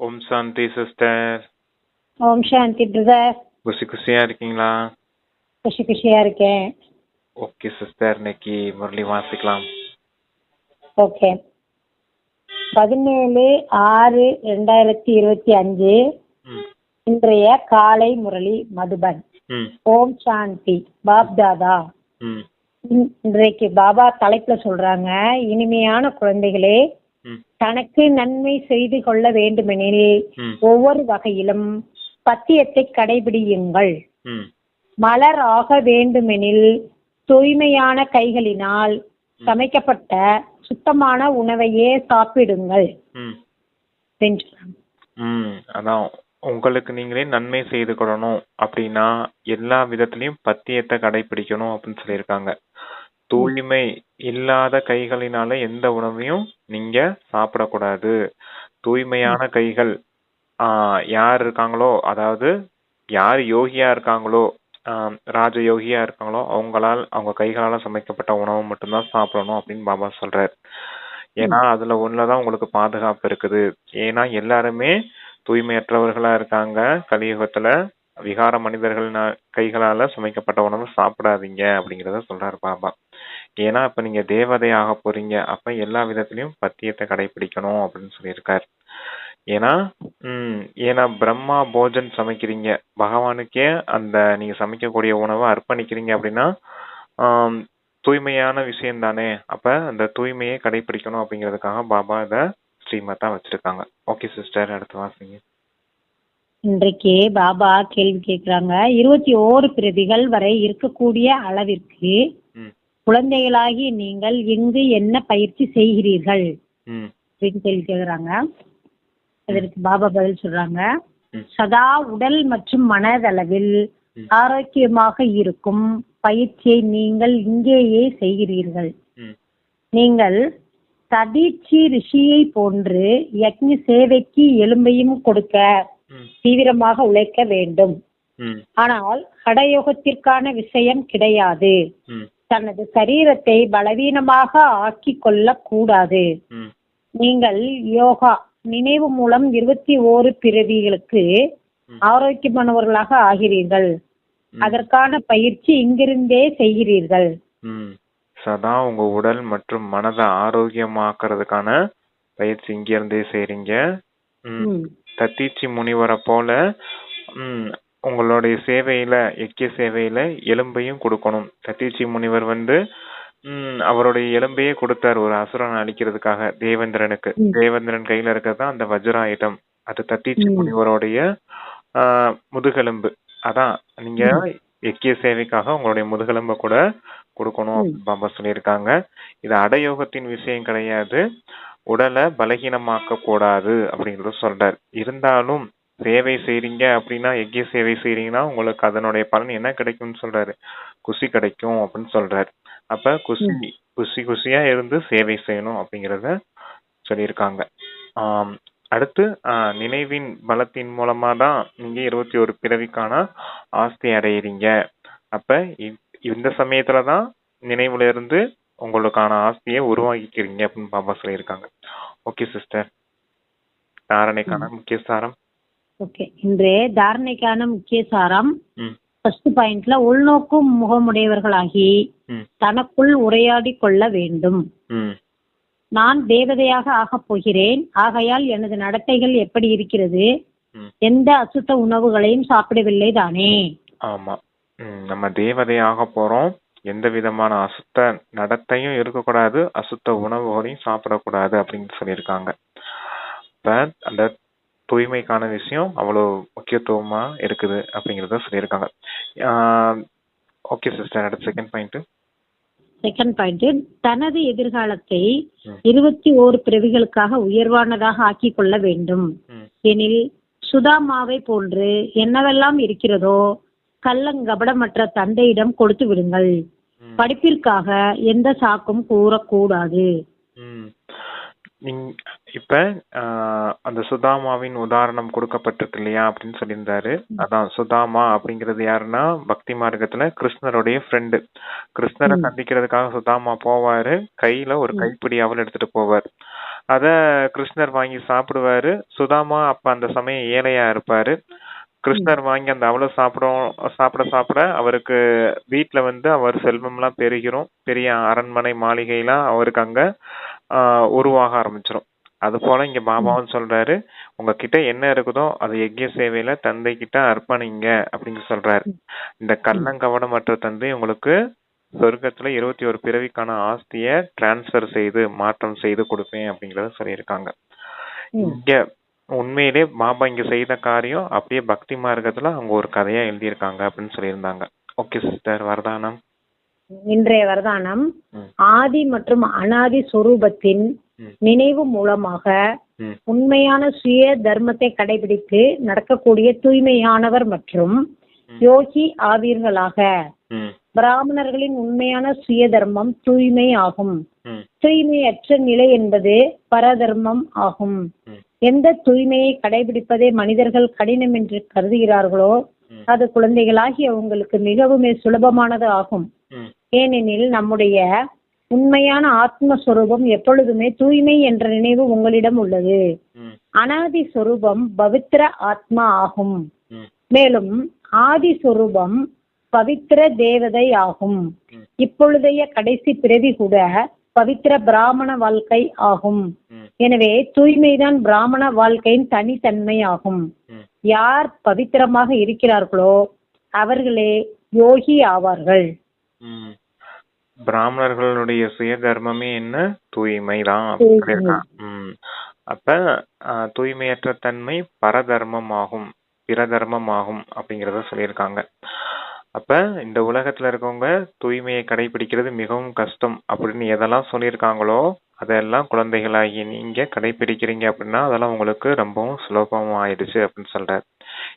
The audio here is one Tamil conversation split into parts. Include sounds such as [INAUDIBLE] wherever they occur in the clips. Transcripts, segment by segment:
ஓம் சாந்தி சிஸ்டர். ஓம் சாந்தி பிரதர். குசி குசியா இருக்கீங்களா? குஷி குஷியா இருக்கேன். Okay sister. இன்னைக்கு முரளி வாசிக்கலாம். ஓகே. பதினேழு ஆறு ரெண்டாயிரத்தி இருபத்தி அஞ்சு. இன்றைய காலை முரளி மதுபன். ஓம் சாந்தி பாப் தாதா. இன்றைக்கு பாபா தலைப்புல சொல்றாங்க இனிமையான குழந்தைகளே தனக்கு நன்மை செய்து கொள்ள வேண்டுமெனில் ஒவ்வொரு வகையிலும் பத்தியத்தை கடைபிடியுங்கள். மலர் ஆக வேண்டுமெனில் தூய்மையான கைகளினால் சமைக்கப்பட்ட சுத்தமான உணவையே சாப்பிடுங்கள். அதான் உங்களுக்கு நீங்களே நன்மை செய்து கொள்ளணும் அப்படின்னா எல்லா விதத்திலையும் பத்தியத்தை கடைபிடிக்கணும் அப்படின்னு சொல்லியிருக்காங்க. தூய்மை இல்லாத கைகளினால எந்த உணவையும் நீங்க சாப்பிடக்கூடாது. தூய்மையான கைகள் யார் இருக்காங்களோ அதாவது யார் யோகியா இருக்காங்களோ ராஜ யோகியா இருக்காங்களோ அவங்களால் அவங்க கைகளால சமைக்கப்பட்ட உணவு மட்டும்தான் சாப்பிடணும் அப்படின்னு பாபா சொல்றாரு. ஏன்னா அதுல ஒண்ணுலதான் உங்களுக்கு பாதுகாப்பு இருக்குது. ஏன்னா எல்லாருமே தூய்மையற்றவர்களா இருக்காங்க. கலியுகத்துல விகார மனிதர்கள் கைகளால சமைக்கப்பட்ட உணவு சாப்பிடாதீங்க அப்படிங்கறத சொல்றாரு பாபா. ஏன்னா இப்போ நீங்கள் தேவதை ஆக போறீங்க அப்போ எல்லா விதத்துலையும் பத்தியத்தை கடைபிடிக்கணும் அப்படின்னு சொல்லியிருக்கார். ஏன்னா ம் ஏன்னா பிரம்மா போஜன் சமைக்கிறீங்க. பகவானுக்கே அந்த நீங்க சமைக்கக்கூடிய உணவை அர்ப்பணிக்கிறீங்க அப்படின்னா தூய்மையான விஷயம் தானே அப்ப அந்த தூய்மையை கடைபிடிக்கணும் அப்படிங்கிறதுக்காக பாபா இதை ஸ்ரீமத்தா வச்சிருக்காங்க. ஓகே சிஸ்டர் அடுத்து வாசிங்க. இன்றைக்கு பாபா கேள்வி கேட்குறாங்க இருபத்தி ஓரு பிரதிகள் வரை இருக்கக்கூடிய அளவிற்கு குழந்தைகளாகி நீங்கள் எங்கு என்ன பயிற்சி செய்கிறீர்கள்? அப்படின்னு கேள்வி கேட்குறாங்க அதற்கு பாபா பதில் சொல்றாங்க. சதா உடல் மற்றும் மனதளவில். ஆரோக்கியமாக இருக்கும் பயிற்சியை நீங்கள் இங்கேயே செய்கிறீர்கள். நீங்கள் ததீட்சி ரிஷியை போன்று யக்ஞ சேவைக்கு எலும்பையும் கொடுக்க தீவிரமாக உழைக்க வேண்டும். ஆனால் கடயோகத்திற்கான விஷயம் கிடையாது. தனது சரீரத்தை பலவீனமாக ஆக்கிக் கொள்ளக் கூடாது. நீங்கள் யோகா நினைவு மூலம் இருபத்தி ஓரு பிறவிகளுக்கு. ஆரோக்கியமானவர்களாக ஆகிறீர்கள். அதற்கான பயிற்சி இங்கிருந்தே செய்கிறீர்கள். சதா உங்க உடல் மற்றும் மனதை ஆரோக்கியமாக்குறதுக்கான பயிற்சி இங்க இருந்தே செய்றீங்க. தத்தீச்சி முனிவரை போல உங்களுடைய சேவையில எக்கிய சேவையில எலும்பையும் கொடுக்கணும். தத்தீச்சி முனிவர் வந்து ம் அவருடைய எலும்பையே கொடுத்தார் ஒரு அசுரனை அழிக்கிறதுக்காக தேவேந்திரனுக்கு. ம். தேவேந்திரன் கையில இருக்கிறது தான் அந்த வஜ்ராயுதம் அது தத்தீச்சி ம். முனிவருடைய ஆ, முதுகெலும்பு. அதான் நீங்க எக்கிய சேவைக்காக உங்களுடைய முதுகெலும்ப கூட கொடுக்கணும் ம். அப்படின்னு பாபா சொல்லியிருக்காங்க. இது அடயோகத்தின் விஷயம் கிடையாது. உடலை பலகீனமாக்க கூடாது அப்படிங்கறத சொல்றார். இருந்தாலும் சேவை செய்றீங்க அப்படின்னா எக்கிய சேவை செய்றீங்கன்னா உங்களுக்கு அதனுடைய பலன் என்ன கிடைக்கும்னு சொல்றாரு. குசி கிடைக்கும் அப்படின்னு சொல்றாரு. அப்ப குசி குசி குசியா இருந்து சேவை செய்யணும் அப்படிங்கறத சொல்லியிருக்காங்க. ஆம், அடுத்து ஆ, நினைவின் பலத்தின் மூலமா தான் நீங்க இருபத்தி ஒரு பிறவிக்கான ஆஸ்தி அடையிறீங்க. அப்ப இ- இந்த சமயத்துல தான் நினைவுல இருந்து உங்களுக்கான ஆஸ்தியை உருவாக்கிக்கிறீங்க அப்படின்னு பாபா சொல்லியிருக்காங்க. Okay sister. தாரணைக்கான முக்கிய சாரம் ஓகே. இன்று தாரணைக்கான முக்கிய சாரம். ஃபர்ஸ்ட் பாயிண்ட்ல உள்நோக்கும் முகமுடையவர்களாகி தனக்குள் உரையாடி கொள்ள வேண்டும். நான் தேவதையாக ஆகப் போகிறேன். ஆகையால் எனது நடத்தைகள் எப்படி இருக்கிறது? எந்த அசுத்த உணவுகளையும் சாப்பிடவில்லை தானே? ஆமா. நம்ம தேவதையாக போறோம். எந்த விதமான அசுத்த நடத்தையும் இருக்கக்கூடாது. அசுத்த உணவுகளையும் சாப்பிடக்கூடாது அப்படின்னு சொல்லியிருக்காங்க. இப்ப அந்த தூய்மைக்கான விஷயம் அவ்வளவு முக்கியத்துவமா இருக்குது அப்படிங்கறத சொல்லியிருக்காங்க. ஓகே சிஸ்டர் அடுத்த செகண்ட் பாயிண்ட் செகண்ட் பாயிண்ட் தனது எதிர்காலத்தை. இருபத்தி ஓரு பிறவிகளுக்காக உயர்வானதாக ஆக்கிக் கொள்ள வேண்டும். எனில் சுதாமாவை போன்று என்னவெல்லாம் இருக்கிறதோ கள்ளங்கபடமற்ற தந்தையிடம் கொடுத்து விடுங்கள். படிப்பிற்காக எந்த சாக்கும் கூறக்கூடாது. இப்ப ஆஹ், அந்த சுதாமாவின் உதாரணம் கொடுக்கப்பட்டிருக்கு இல்லையா அப்படின்னு சொல்லியிருந்தாரு. அதான் சுதாமா அப்படிங்கிறது யாருன்னா பக்தி மார்க்கத்துல கிருஷ்ணருடைய ஃப்ரெண்டு கிருஷ்ணரை ம். சந்திக்கிறதுக்காக சுதாமா போவாரு. கையில ஒரு கைப்பிடி அவல் எடுத்துட்டு போவார். அத கிருஷ்ணர் வாங்கி சாப்பிடுவாரு. சுதாமா அப்ப அந்த சமயம் ஏழையா இருப்பாரு. கிருஷ்ணர் வாங்கி அந்த அவளை சாப்பிடும் சாப்பிட சாப்பிட அவருக்கு வீட்ல வந்து அவர் செல்வம்லாம் பெருகிரும். பெரிய அரண்மனை மாளிகைலாம் அவருக்கு அங்க ஆஹ் உருவாக ஆரம்பிச்சிரும். அது போல இங்க பாபாவும் சொல்றாரு உங்ககிட்ட என்ன இருக்குதோ அதை யஜ்ய சேவையில தந்தை கிட்ட அர்ப்பணிங்க அப்படின்னு சொல்றாரு. இந்த கள்ளங்கவடமற்ற தந்தை உங்களுக்கு சொர்க்கத்துல இருபத்தி ஒரு பிறவிக்கான ஆஸ்திய டிரான்ஸ்ஃபர் செய்து மாற்றம் செய்து கொடுப்பேன் அப்படிங்கறத சொல்லியிருக்காங்க. இங்க உண்மையிலே பாபா இங்க செய்த காரியம் அப்படியே பக்தி மார்க்கத்துல அவங்க ஒரு கதையா எழுதியிருக்காங்க அப்படின்னு சொல்லியிருந்தாங்க. Okay sister. வரதானம். இன்றைய வரதானம். ஆதி மற்றும் அனாதி சொரூபத்தின். நினைவு மூலமாக. உண்மையான சுய தர்மத்தை கடைபிடித்து நடக்கக்கூடிய தூய்மையானவர் மற்றும் யோகி ஆவீர்களாக. பிராமணர்களின் உண்மையான சுய தர்மம் தூய்மை ஆகும். தூய்மையற்ற நிலை என்பது பரதர்மம் ஆகும். எந்த தூய்மையை கடைபிடிப்பதை மனிதர்கள் கடினம் என்று கருதுகிறார்களோ. அது குழந்தைகளாகிய உங்களுக்கு மிகவுமே சுலபமானது ஆகும். ஏனெனில் நம்முடைய உண்மையான ஆத்மஸ்வரூபம் எப்பொழுதுமே தூய்மை என்ற நினைவு உங்களிடம் உள்ளது. அனாதி சொரூபம் பவித்திர ஆத்மா ஆகும். மேலும் ஆதி சொரூபம் பவித்திர தேவதை ஆகும். இப்பொழுதைய கடைசி பிறவி கூட பவித்திர பிராமண வாழ்க்கை ஆகும். எனவே தூய்மைதான் பிராமண வாழ்க்கையின் தனித்தன்மை ஆகும். யார் பவித்திரமாக இருக்கிறார்களோ அவர்களே யோகி ஆவார்கள். பிராமணர்களுடைய சுய தர்மமே என்ன? தூய்மை தான் தூய்மை. ம். அப்ப தூய்மையற்ற தன்மை பரதர்மம் ஆகும் பிரதர்மம் ஆகும் அப்படிங்கறத சொல்லியிருக்காங்க. அப்ப இந்த உலகத்துல இருக்கவங்க தூய்மையை கடைபிடிக்கிறது மிகவும் கஷ்டம் அப்படின்னு எதெல்லாம் சொல்லியிருக்காங்களோ அதெல்லாம் குழந்தைகளாகி நீங்க கடைபிடிக்கிறீங்க அப்படின்னா அதெல்லாம் உங்களுக்கு ரொம்பவும் சுலபம் ஆயிடுச்சு அப்படின்னு சொல்றாரு.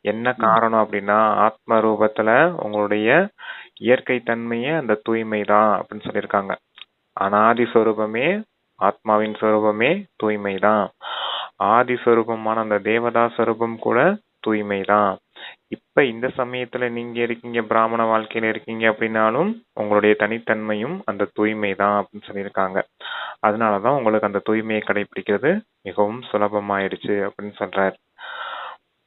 என்ன காரணம் அப்படின்னா ஆத்ம ரூபத்துல உங்களுடைய இயற்கை தன்மையே அந்த தூய்மை தான் அப்படின்னு சொல்லியிருக்காங்க. அனாதி சொரூபமே ஆத்மாவின் சொரூபமே தூய்மை தான் ஆதி சொரூபமான அந்த தேவதா சொரூபம் கூட தூய்மை தான் இப்ப இந்த சமயத்துல நீங்க இருக்கீங்க பிராமண வாழ்க்கையில இருக்கீங்க அப்படின்னாலும் உங்களுடைய தனித்தன்மையும் அந்த தூய்மை தான் அப்படின்னு சொல்லியிருக்காங்க. அதனாலதான் உங்களுக்கு அந்த தூய்மையை கடைபிடிக்கிறது மிகவும் சுலபமாயிடுச்சு அப்படின்னு சொல்றாரு.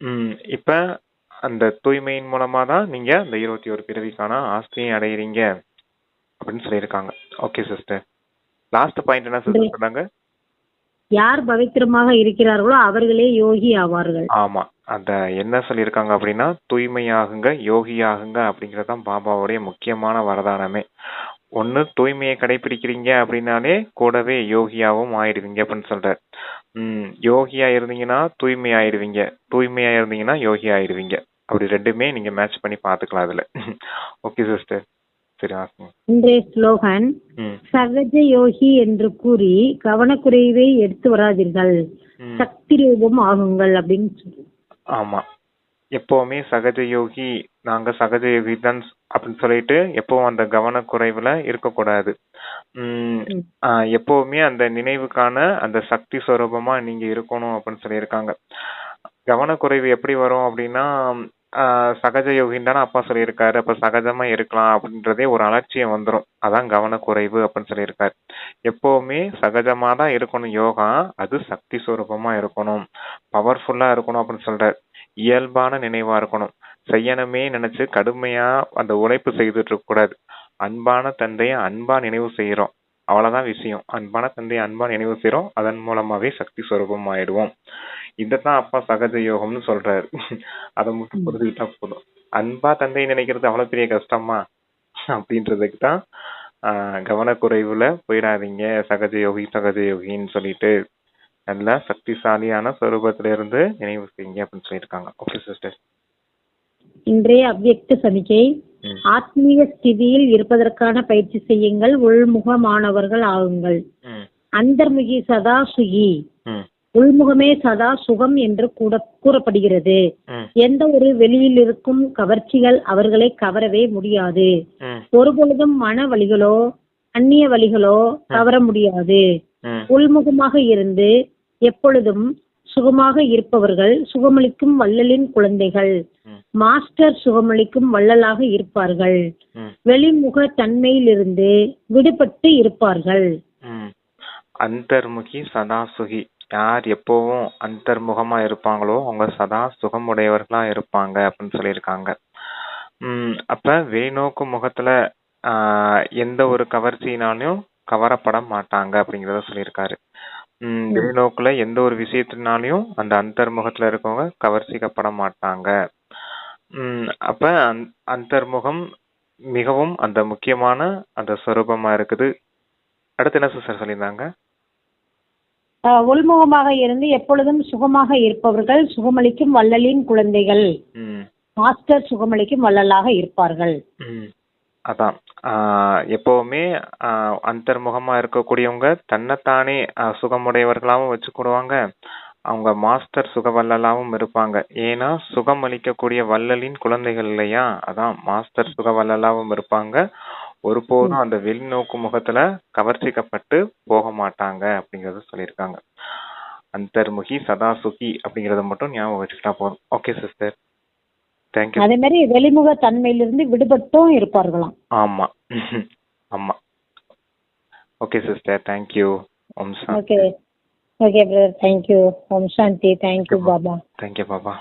உம் இப்ப அந்த தூய்மையின் மூலமா தான் நீங்க அந்த இருபத்தி ஒரு பிறவிக்கான ஆஸ்தியை அடையிறீங்க அப்படின்னு சொல்லியிருக்காங்க. ஓகே சிஸ்டர் லாஸ்ட் பாயிண்ட் என்ன சிஸ்டர் சொன்னாங்க? யார் பவித்திரமாக இருக்கிறார்களோ அவர்களே யோகி ஆவார்கள். ஆமா. அந்த என்ன சொல்லியிருக்காங்க அப்படின்னா தூய்மையாகுங்க யோகியாகுங்க அப்படிங்கறதுதான் பாபாவுடைய முக்கியமான வரதானமே. ஒண்ணு தூய்மையை கடைபிடிக்கிறீங்க அப்படின்னாலே கூடவே யோகியாவும் ஆயிடுவீங்க அப்படின்னு சொல்றாரு. உம் யோகியா இருந்தீங்கன்னா தூய்மை ஆயிடுவீங்க தூய்மையா இருந்தீங்கன்னா யோகி ஆயிடுவீங்க. அப்படி ரெண்டுமே நீங்க மேட்ச் பண்ணி பாத்துக்கலாம் அதுல. ஓகே சிஸ்டர் இன்றைய ஸ்லோகன் சகஜ யோகி என்று கூறி கவனக்குறைவை எடுத்து வராதீர்கள். சக்தி ரூபம் ஆகுங்கள் அப்படின்னு ஆமா. எப்பவுமே சகஜ யோகி நாங்க சகஜ யோகி தான் அப்படின்னு சொல்லிட்டு எப்பவும் அந்த கவனக்குறைவுல இருக்கக்கூடாது. உம் எப்பவுமே அந்த நினைவுக்கான அந்த சக்தி ஸ்வரூபமா நீங்க இருக்கணும் அப்படின்னு சொல்லியிருக்காங்க. கவனக்குறைவு எப்படி வரும் அப்படின்னா சகஜ யோகின்னு தானே அப்பா சொல்லியிருக்காரு. அப்போ சகஜமாக இருக்கலாம் அப்படின்றதே ஒரு அலட்சியம் வந்துடும் அதான் கவனக்குறைவு அப்படின்னு சொல்லியிருக்காரு. எப்போவுமே சகஜமாக தான் இருக்கணும் யோகா. அது சக்தி சுரூபமாக இருக்கணும். பவர்ஃபுல்லாக இருக்கணும் அப்படின்னு சொல்கிறார் இயல்பான நினைவாக இருக்கணும். செய்யணுமே நினச்சி கடுமையாக அந்த உழைப்பு செய்துட்டு இருக்கக்கூடாது அன்பான தந்தையை அன்பாக நினைவு செய்கிறோம் அவ்வளோதான் விஷயம். அன்பான தந்தையை அன்பாக நினைவு செய்கிறோம் அதன் மூலமாகவே சக்தி ஸ்வரூபம் ஆயிடுவோம் இதத்தான் அப்பா சகஜ யோகம்னு சொல்றாரு. அதை மட்டும் புரிஞ்சுக்கிட்டா போதும். அன்பா தந்தையை நினைக்கிறது அவ்வளவு பெரிய கஷ்டமா? அப்படின்றதுக்கு தான் கவனக்குறைவுல போயிடாதீங்க. சகஜ யோகி சகஜ யோகின்னு சொல்லிட்டு நல்ல சக்திசாலியான ஸ்வரூபத்துல இருந்து நினைவு செய்யுங்க அப்படின்னு சொல்லியிருக்காங்க. ஓகே சிஸ்டர் இன்றைய அவ்யக்த சமிக்கை ஆத்மீக ஸ்திதியில் இருப்பதற்கான பயிற்சி செய்யுங்கள். உள்முகமானவர்கள் ஆகுங்கள். அந்தர்முகி சதா சுகி ம். உள்முகமே சதா சுகம் என்று கூட கூறப்படுகிறது. எந்த ஒரு வெளியில் இருக்கும் கவர்ச்சிகள் அவர்களை கவரவே முடியாது. ஒருபொழுதும் மன வழிகளோ அந்நிய வழிகளோ கவர முடியாது. உள்முகமாக இருந்து எப்பொழுதும் சுகமாக இருப்பவர்கள் சுகமளிக்கும் வள்ளலின் குழந்தைகள். மாஸ்டர் சுகமளிக்கும் வள்ளலாக இருப்பார்கள். வெளிமுக தன்மையிலிருந்து விடுபட்டு இருப்பார்கள். அந்தர்முகி சதா சுகி யார் எப்பவும் அந்தர்முகமா இருப்பாங்களோ அவங்க சதா சுகமுடையவர்களா இருப்பாங்க அப்படின்னு சொல்லியிருக்காங்க. உம் அப்ப வெளிநோக்கு முகத்துல ஆஹ் எந்த ஒரு கவர்ச்சியினாலையும் கவரப்பட மாட்டாங்க அப்படிங்கறத சொல்லியிருக்காரு. உம் வெளிநோக்குல எந்த ஒரு விஷயத்தினாலையும் அந்த அந்தர்முகத்துல இருக்கவங்க கவர்ச்சிக்கப்பட மாட்டாங்க. அப்ப அந்த அந்தர்முகம் மிகவும் அந்த முக்கியமான அந்த சொரூபமா இருக்குது. அடுத்து என்ன சிஸ்டர் சொல்லியிருந்தாங்க? உள்முகமாக இருந்து எப்பொழுதும் சுகமாக இருப்பவர்கள் சுகமளிக்கும் வள்ளலின் குழந்தைகள். மாஸ்டர் சுகமளிக்கும் வள்ளலாக இருப்பார்கள். அதான். எப்பவுமே அந்தர்முகமா இருக்கக்கூடியவங்க தன்னைத்தானே சுகமுடையவர்களாகவும் வச்சுக்கிடுவாங்க. அவங்க மாஸ்டர் சுகவல்லலாவும் இருப்பாங்க. ஏன்னா சுகம் அளிக்கக்கூடிய வள்ளலின் குழந்தைகள் இல்லையா? அதான் மாஸ்டர் சுகவல்லலாவும் இருப்பாங்க. ஒருபோதும் அந்த வெளிநோக்கு முகத்துல கவர்ச்சிக்கப்பட்டு போக மாட்டாங்க அப்படிங்கறத சொல்லியிருக்காங்க. அந்தர்முகி சதா சுகி அப்படிங்கறத மட்டும் ஞாபகம் வச்சுக்கிட்டா போதும். ஓகே சிஸ்டர் தேங்க்யூ அதே மாதிரி வெளிமுக தன்மையிலிருந்து விடுபட்டும் இருப்பார்களாம். ஆமா. [LAUGHS] ஆமா. Okay sister thank you Om Shanti. Okay okay brother thank you Om Shanti. Thank you Baba. Thank you Baba.